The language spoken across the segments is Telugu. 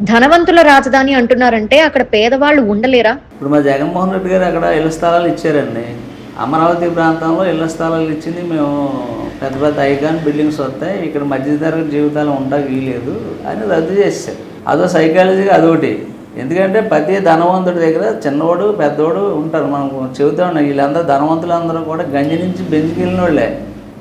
ధనవంతుల రాజధాని అంటున్నారంటే అక్కడ పేదవాళ్ళు ఉండలేరా? ఇప్పుడు మా జగన్మోహన్ రెడ్డి గారు అక్కడ ఇళ్ళ స్థలాలు ఇచ్చారండి. అమరావతి ప్రాంతంలో ఇళ్ళ స్థలాలు ఇచ్చింది మేము పెద్ద పెద్ద ఐకాన్ బిల్డింగ్స్ వస్తాయి. ఇక్కడ మధ్యతరగతి జీవితాలు ఉండక వీలేదు అని రద్దు చేశారు. అదో సైకాలజీగా అదొకటి. ఎందుకంటే ప్రతి ధనవంతుడి దగ్గర చిన్నవాడు పెద్దవాడు ఉంటారు. మనం చెబుతా ఉన్నాం వీళ్ళందరూ ధనవంతులందరూ కూడా గంజి నుంచి బెంచ్కి వెళ్ళిన వాళ్ళే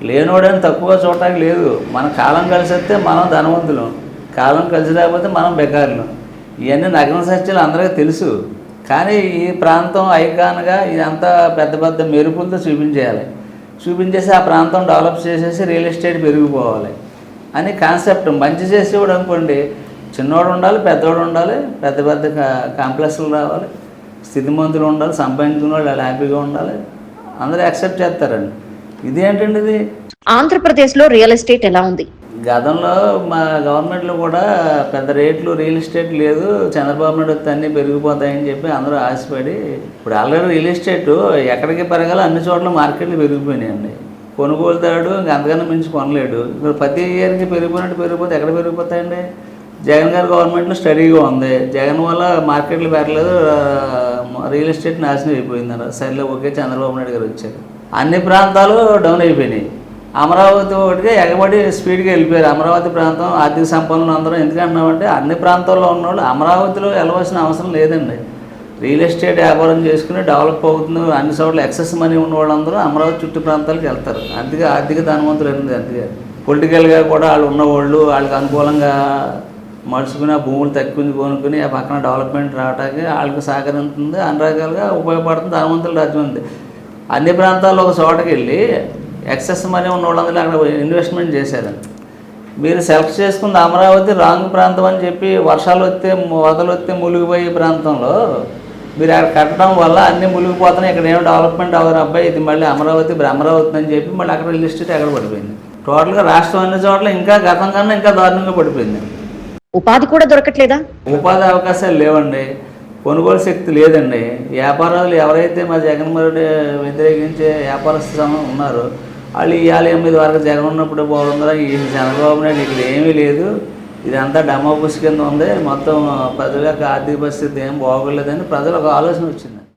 లేనివాడని తక్కువగా చూడటానికి లేదు. మన కాలం కలిసి వస్తే మనం ధనవంతులం. కాలం కలిసి లేకపోతే మనం బెకారులు. ఇవన్నీ నగ్న సత్యాలు అందరికీ తెలుసు. కానీ ఈ ప్రాంతం ఐకాన్గా ఇదంతా పెద్ద పెద్ద మెరుపులతో చూపించేయాలి. చూపించేసి ఆ ప్రాంతం డెవలప్ చేసేసి రియల్ ఎస్టేట్ పెరిగిపోవాలి అని కాన్సెప్ట్. మంచి చేసేవాడు అనుకోండి చిన్నవాడు ఉండాలి పెద్దవాడు ఉండాలి పెద్ద పెద్ద కా- కాంప్లెక్స్లు రావాలి స్థితిమంతులు ఉండాలి సంపాదించుకున్న వాళ్ళు హ్యాపీగా ఉండాలి అందరూ యాక్సెప్ట్ చేస్తారండి. ఇదేంటండి ఇది? ఆంధ్రప్రదేశ్లో రియల్ ఎస్టేట్ ఎలా ఉంది? గతంలో మా గవర్నమెంట్లో కూడా పెద్ద రేట్లు రియల్ ఎస్టేట్ లేదు చంద్రబాబు నాయుడు వస్తే అన్నీ పెరిగిపోతాయని చెప్పి అందరూ ఆశపడి ఇప్పుడు ఆల్రెడీ రియల్ ఎస్టేట్ ఎక్కడికి పెరగాలో అన్ని చోట్ల మార్కెట్లు పెరిగిపోయినాయండి. కొనుగోలుదారుడు అంతకన్నా మించి కొనలేడు. ఇప్పుడు ప్రతి ఇయర్కి పెరిగిపోయినట్టు పెరిగిపోతే ఎక్కడ పెరిగిపోతాయండి? జగన్ గారి గవర్నమెంట్లో స్టడీగా ఉంది. జగన్ వల్ల మార్కెట్లు పెరగలేదు రియల్ ఎస్టేట్ నాశనం అయిపోయింది సరిలో ఒకే చంద్రబాబు నాయుడు గారు వచ్చారు. అన్ని ప్రాంతాలు డౌన్ అయిపోయినాయి. అమరావతి ఒకటిగా ఎగబడి స్పీడ్గా వెళ్ళిపోయారు. అమరావతి ప్రాంతం ఆర్థిక సంపన్నులు అందరం. ఎందుకంటున్నామంటే అన్ని ప్రాంతాల్లో ఉన్నవాళ్ళు అమరావతిలో వెళ్ళవలసిన అవసరం లేదండి. రియల్ ఎస్టేట్ వ్యాపారం చేసుకుని డెవలప్ అవుతుంది. అన్ని చోట్ల ఎక్సెస్ మనీ ఉన్న వాళ్ళందరూ అమరావతి చుట్టూ ప్రాంతాలకు వెళ్తారు. అందుకే ఆర్థిక ధనవంతులు అనేది అందుకే. పొలిటికల్గా కూడా వాళ్ళు ఉన్నవాళ్ళు వాళ్ళకి అనుకూలంగా మడుచుకుని ఆ భూములు తక్కువ కొనుక్కుని ఆ పక్కన డెవలప్మెంట్ రావడానికి వాళ్ళకి సహకరిస్తుంది అన్ని రకాలుగా ఉపయోగపడుతుంది. ధనవంతుల రాజ్యం ఉంది. అన్ని ప్రాంతాల్లో ఒక చోటకి వెళ్ళి ఎక్సెస్ మనీ ఉన్న వాళ్ళందరూ అక్కడ ఇన్వెస్ట్మెంట్ చేశారండి మీరు సెలెక్ట్ చేసుకుంది అమరావతి రాంగ్ ప్రాంతం అని చెప్పి వర్షాలు వస్తే వరదలు వస్తే మునిగిపోయే ప్రాంతంలో మీరు అక్కడ కట్టడం వల్ల అన్ని మునిగిపోతున్నాయి. ఇక్కడ ఏమో డెవలప్మెంట్ అవ్వరు అబ్బాయి. ఇది మళ్ళీ అమరావతి అమరావతి అని చెప్పి మళ్ళీ అక్కడ ఎస్టేట్ ఎక్కడ పడిపోయింది. టోటల్గా రాష్ట్రం అన్ని చోట్ల ఇంకా గతం కన్నా ఇంకా దారుణంగా పడిపోయింది. ఉపాధి కూడా దొరకట్లేదా? ఉపాధి అవకాశాలు లేవండి. కొనుగోలు శక్తి లేదండి. వ్యాపారాలు ఎవరైతే మా జగన్మోహన్ రెడ్డి వ్యతిరేకించే వ్యాపారస్తులు ఉన్నారో వాళ్ళు ఇవాళ ఎనిమిది వరకు జగన్ ఉన్నప్పుడు ఈ చంద్రబాబు నాయుడు ఇక్కడ ఏమీ లేదు. ఇదంతా డెమోబుస్ కింద ఉంది. మొత్తం ప్రజల యొక్క ఆర్థిక పరిస్థితి ఏం బాగోలేదని ప్రజలకు ఆలోచన వచ్చింది.